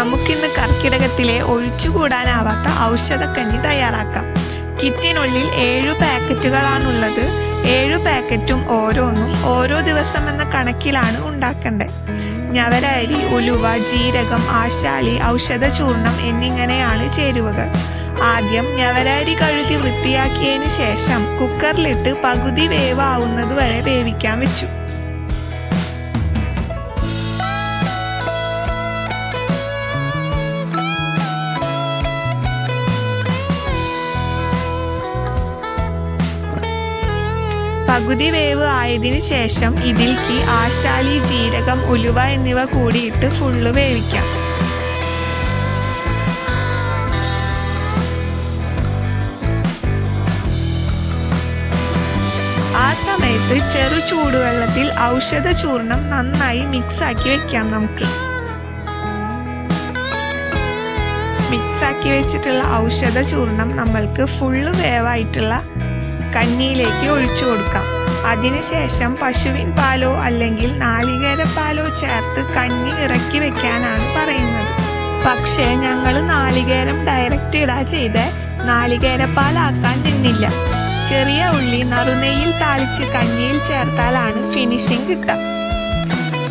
നമുക്കിന്ന് കർക്കിടകത്തിലെ ഒഴിച്ചുകൂടാനാവാത്ത ഔഷധക്കഞ്ഞി തയ്യാറാക്കാം. കിറ്റിനുള്ളിൽ ഏഴു പാക്കറ്റുകളാണുള്ളത്. ഏഴു പാക്കറ്റും ഓരോന്നും ഓരോ ദിവസം എന്ന കണക്കിലാണ് ഉണ്ടാക്കേണ്ടത് ഞവരരി ഉലുവ ജീരകം ആശാളി ഔഷധ ചൂർണം എന്നിങ്ങനെയാണ് ചേരുവകൾ. ആദ്യം ഞവരരി കഴുകി വൃത്തിയാക്കിയതിന് ശേഷം കുക്കറിലിട്ട് പകുതി വേവാവുന്നത് വരെ വേവിക്കാൻ വെച്ചു. പകുതി വേവ് ആയതിനു ശേഷം ഇതിലേക്ക് ആശാലി ജീരകം ഉലുവ എന്നിവ കൂടിയിട്ട് ഫുള്ള് വേവിക്കാം. ആ സമയത്ത് ചെറു ചൂടുവെള്ളത്തിൽ ഔഷധ ചൂർണം നന്നായി മിക്സ് ആക്കി വെക്കാം നമുക്ക്. മിക്സ് ആക്കി വെച്ചിട്ടുള്ള ഔഷധ ചൂർണം നമ്മൾക്ക് ഫുള്ള് വേവായിട്ടുള്ള കഞ്ഞിയിലേക്ക് ഒഴിച്ചു കൊടുക്കാം. അതിനുശേഷം പശുവിൻ പാലോ അല്ലെങ്കിൽ നാളികേര പാലോ ചേർത്ത് കഞ്ഞി ഇറക്കി വെക്കാനാണ് പറയുന്നത്. പക്ഷേ ഞങ്ങൾ നാളികേരം ഡയറക്റ്റ് ഇടാ ചെയ്ത്. നാളികേരപ്പാലാക്കാൻ നിന്നില്ല. ചെറിയ ഉള്ളി നറുനെയ്യിൽ താളിച്ച് കഞ്ഞിയിൽ ചേർത്താലാണ് ഫിനിഷിംഗ് കിട്ടുക.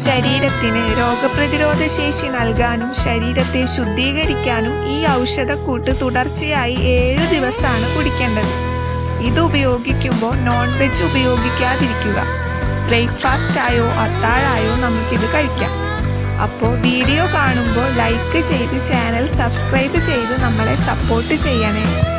ശരീരത്തിന് രോഗപ്രതിരോധ ശേഷി നൽകാനും ശരീരത്തെ ശുദ്ധീകരിക്കാനും ഈ ഔഷധക്കൂട്ട് തുടർച്ചയായി ഏഴ് ദിവസമാണ് കുടിക്കേണ്ടത്. ഇത് ഉപയോഗിക്കുമ്പോൾ നോൺ വെജ് ഉപയോഗിക്കാതിരിക്കുക. ബ്രേക്ക്ഫാസ്റ്റ് ആയോ അത്താഴായോ നമുക്കിത് കഴിക്കാം. അപ്പോൾ വീഡിയോ കാണുമ്പോൾ ലൈക്ക് ചെയ്ത് ചാനൽ സബ്സ്ക്രൈബ് ചെയ്ത് നമ്മളെ സപ്പോർട്ട് ചെയ്യണേ.